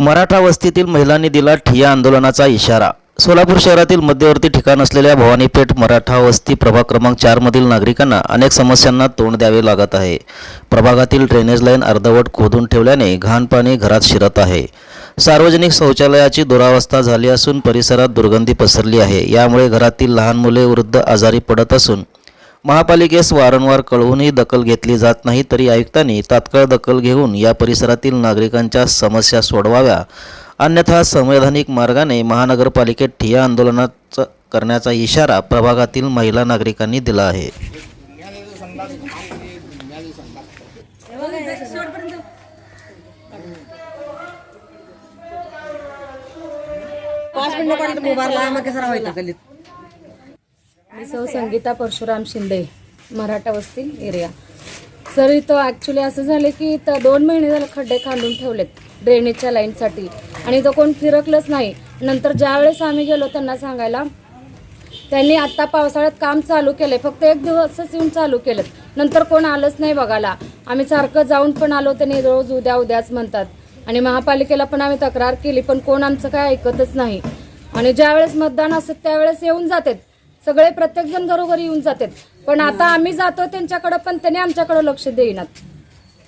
मराठा वस्तीतील महिलांनी दिला ठिया आंदोलनाचा इशारा. सोलापूर शहरातील मध्यवर्ती ठिकाण असलेल्या भवानीपेठ मराठा वस्ती प्रभाग क्रमांक चारमधील नागरिकांना अनेक समस्यांना तोंड द्यावे लागत आहे. प्रभागातील ड्रेनेज लाईन अर्धवट खोदून ठेवल्याने घाण पाणी घरात शिरत आहे. सार्वजनिक शौचालयाची दुरावस्था झाली असून परिसरात दुर्गंधी पसरली आहे. यामुळे घरातील लहान मुले वृद्ध आजारी पडत असून महापालिकेस वारंवार कळवूनही दखल घेतली जात नाही तरी आयुक्तांनी तात्काळ दखल घेऊन या परिसरातील नागरिकांच्या समस्या सोडवाव्या. अन्यथा संवैधानिक मार्गाने महानगरपालिकेत ठिया आंदोलनाचा करण्याचा इशारा प्रभागातील महिला नागरिकांनी दिला आहे. पाच मिनिटं मी सौ संगीता परशुराम शिंदे मराठा वस्ती एरिया. सर इथं ॲक्च्युली असं झालं की इथं दोन महिने झालं खड्डे खांदून ठेवलेत ड्रेनेजच्या लाईनसाठी आणि इथं कोण फिरकलंच नाही. नंतर ज्यावेळेस आम्ही गेलो त्यांना सांगायला त्यांनी आत्ता पावसाळ्यात काम चालू केलंय फक्त एक दिवसच येऊन चालू केलं नंतर कोण आलंच नाही बघायला. आम्ही सारखं जाऊन पण आलो त्यांनी रोज उद्या उद्याच म्हणतात. आणि महापालिकेला पण आम्ही तक्रार केली पण कोण आमचं काय ऐकतच नाही. आणि ज्यावेळेस मतदान असत त्यावेळेस येऊन जातात. सगळे प्रत्येकजण घरोघरी येऊन जातात. पण आता आम्ही जातो त्यांच्याकडे पण त्यांनी आमच्याकडे लक्ष देईनात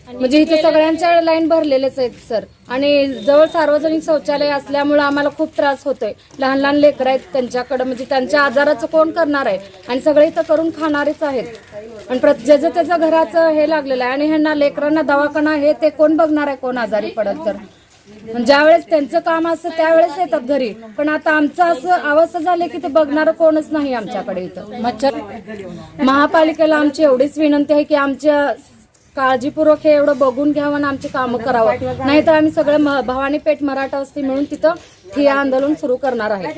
म्हणजे इथे सगळ्यांच्या लाईन भरलेलेच आहेत सर. आणि जवळ सार्वजनिक शौचालय असल्यामुळे आम्हाला खूप त्रास होतोय. लहान लहान लेकरं आहेत त्यांच्याकडे म्हणजे त्यांच्या आजाराचं कोण करणार आहे? आणि सगळे इथं करून खाणारेच आहेत. आणि ज्याचं त्याचं घराचं हे लागलेलं आहे आणि ह्यांना लेकरांना दवाखाना हे ते कोण बघणार आहे कोण आजारी पडत तर? म्हणजे ज्यावेळेस त्यांचं काम असतं त्यावेळेस येतात घरी. पण आता आमचं असं अवस्था झाली की ते बघणार कोणच नाही आमच्याकडे इथं. मच्छर महापालिकेला आमची एवढीच विनंती आहे की आमच्या काळजीपूर्वक हे एवढं बघून घ्यावं आणि आमची कामं करावं. नाहीतर आम्ही सगळं भवानी पेठ मराठा वस्ती मिळून तिथं ठिय्या आंदोलन सुरू करणार आहे.